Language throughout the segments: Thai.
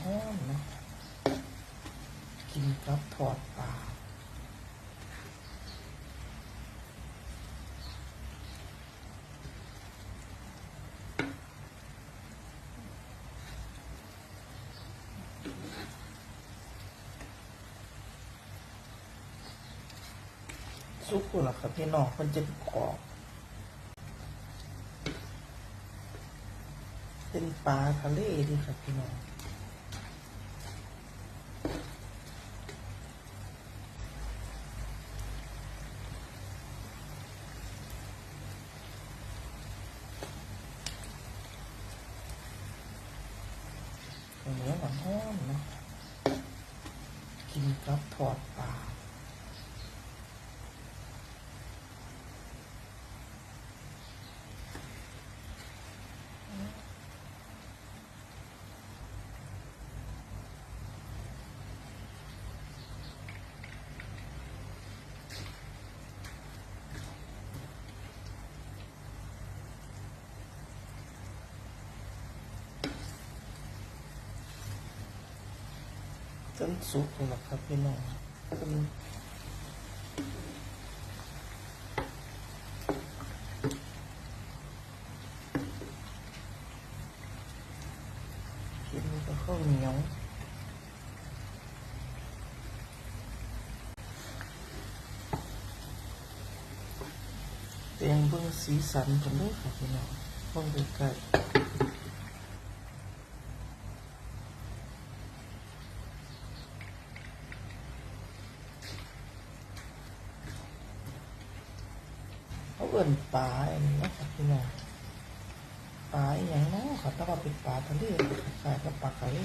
ห้อนเนะกินกับถอดปลาซุปคุล่ะครับพี่น้องมันจะกรอบเป็นปลาทะเลดีครับพี่น้อง เนื้อหนังแห้งนะกินครับถอดปาก จนสุกแล้วครับพี่น้องกินกับข้าวเหนียวเตียงเบิ่งสีสันกันด้วยครับพี่น้องเบิ่งใกล้ๆ เขาเอิ่นปลาอันนี้นะครับพี่น้องปลาอหย่างเน้อเขาต้องว่าเป็นปลาทะเลคล้ายกับปลาทะเล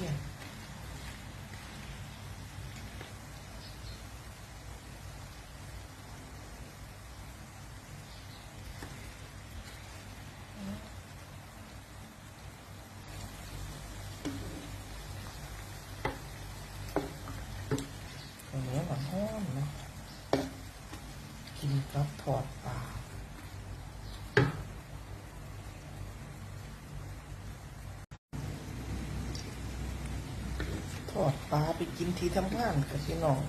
ตรงนี้หวานหอนเนาะกินกับถอด ปลาปลาไปกินที่ทำงานกับพี่น้อง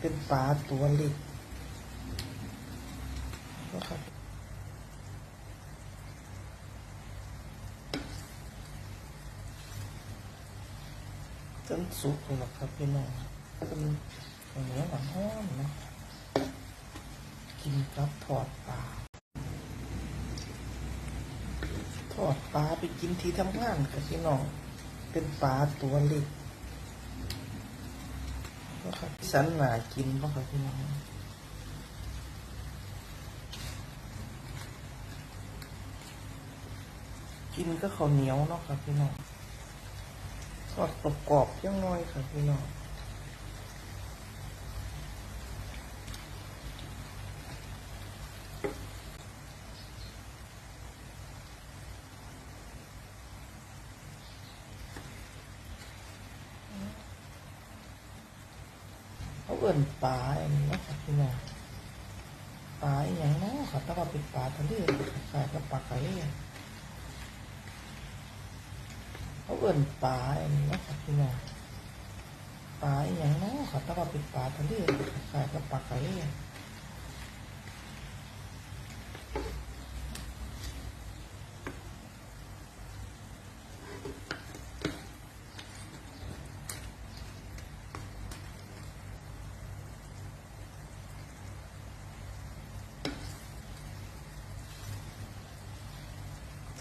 เป็นปลาตัวเล็กนะครับจนสุกแล้วครับพี่น้องเป็นอย่างนี้หวานห้อนเนะกินกับทอดปลาทอดปลาไปกินที่ทำงานกับพี่น้อง เป็นปลาตัวเล็ก ครับสันหนากินบ้างครับพี่น้องกินก็ข้าวเหนียวเนาะครับพี่น้องสอดกรอบๆยังน้อยครับพี่น้อง เขาเอิ่นปลาอย่างนี้นะครับพี่น้องปลาอย่างเน้อเขาต้องว่าเป็นปลาทะเลคล้ายกับปลาไก่เขาเอิ่นปลาอย่างนี้นะครับพี่น้องปลาอย่างเน้อเขาต้องว่าเป็นปลาทะเลคล้ายๆกับปลาทะ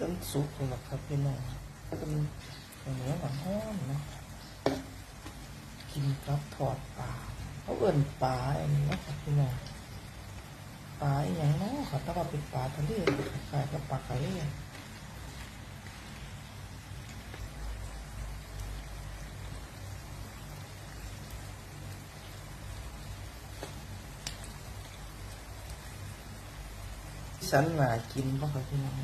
จนสุกแล้วครับพี่น้องเป็นอย่างนี้หวานห้อนเนะกินกับถอดปลาเขาเอิ่นปลาอันนี้นะครับพี่น้องปลาอย่างน้อเขาต้องว่าเป็นปลาทะเลคล้ายกับปลาทะเลสันหนากินบ้างครับพี่น้อง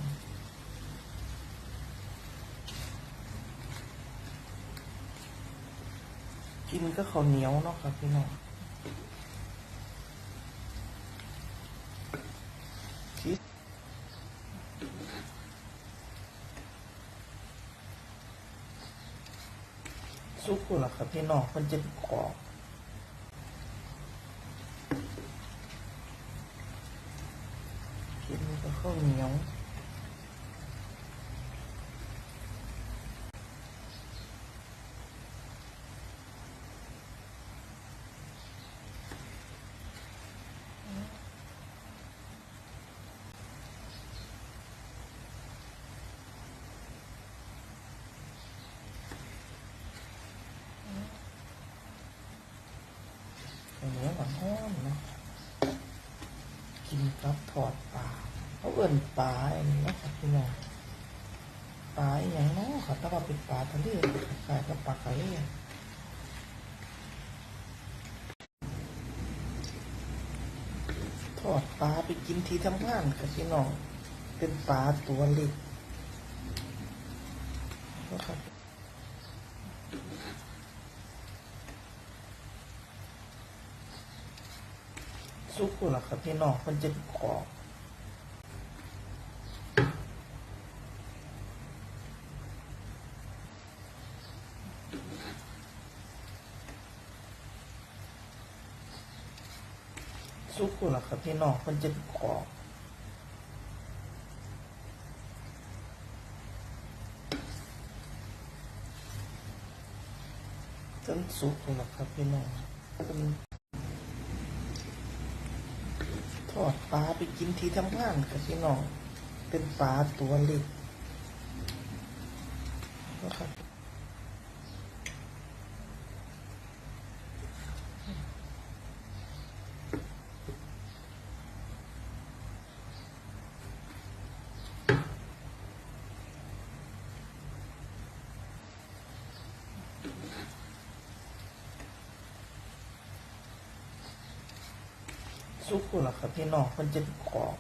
กินก็เขาเหนียวเนาะครับพี่น้องซุปกูล่ะครับพี่น้องมันจะกรอบกินกับข้าวเหนียว เหนียวหวานห้อนนะกินกับทอดปลาเขาเอิ่นปลาอันนี้นะครับพี่น้องปลาอย่างน้อค่ะแต่ว่าเป็นปลาทะเลคล้ายกับปลาไข่ทอดปลาไปกินที่ทำงานกับพี่น้องเป็นปลาตัวเล็กนะครับ ซุปกูล่ะครับพี่น้องมันจะกรอบซุปกูล่ะครับพี่น้องมันจะกรอบจนสุกกูล่ะครับพี่น้องเป็น ท อดปลาไปกินที่ทำงานกับพี่น้อง เป็นปลาตัวเล็กนะครับ ซุปกูล่ะครับพี่น้องมันจะกรอบ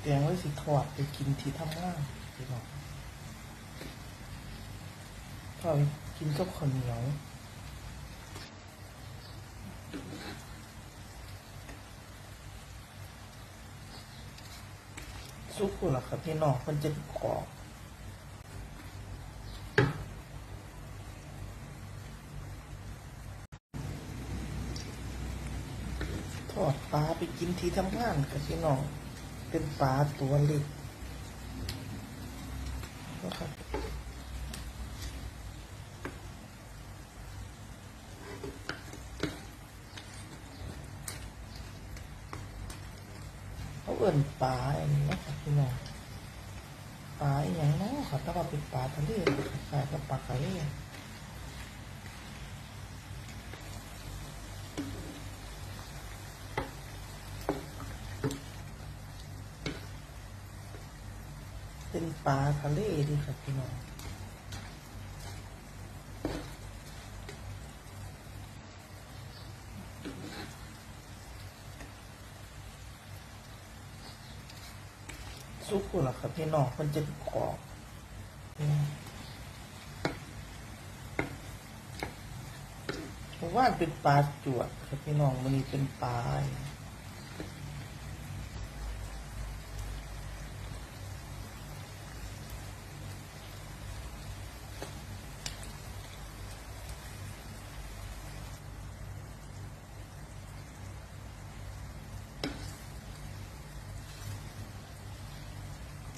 เตียมไว้สิทอดไปกินที่ทำงานพี่น้องทอดกินกับข้าวเหนียว ซุปกูล่ะครับพี่น้องมันจะกรอบทอดปลาไปกินที่ทำงานกับพี่น้องเป็นปลาตัวเล็กนะครับ เขาเอิ่นปลาอันนี้นะครับพี่น้องปลาอย่างนั้นครับแต่ว่าเป็นปลาทะเลคล้ายกับปลาไข่เป็นปลาทะเลดีครับพี่น้อง ซุปกูล่ะครับพี่น้องมันจะกรอบผมว่าเป็นปลาจวดครับพี่น้องมันนี้เป็นปลา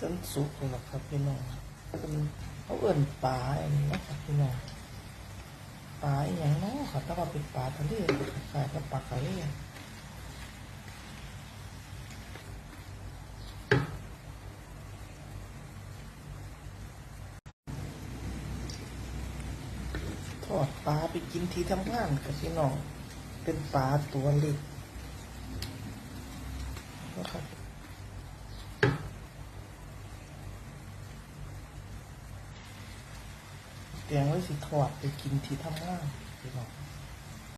จนสุกเลยครับพี่น้องเป็นเขาเอิ่นปลาอันนี้นะครับพี่น้องปลาอย่างเน้อครับแต่ว่าเป็นปลาทะเลคล้ายกับปลาไข่ทอดปลาไปกินที่ทำงานกับพี่น้อง เป็นปลาตัวเล็กนะครับ เตรียมไว้สิทอดไปกินที่ทำงานพี่น้อง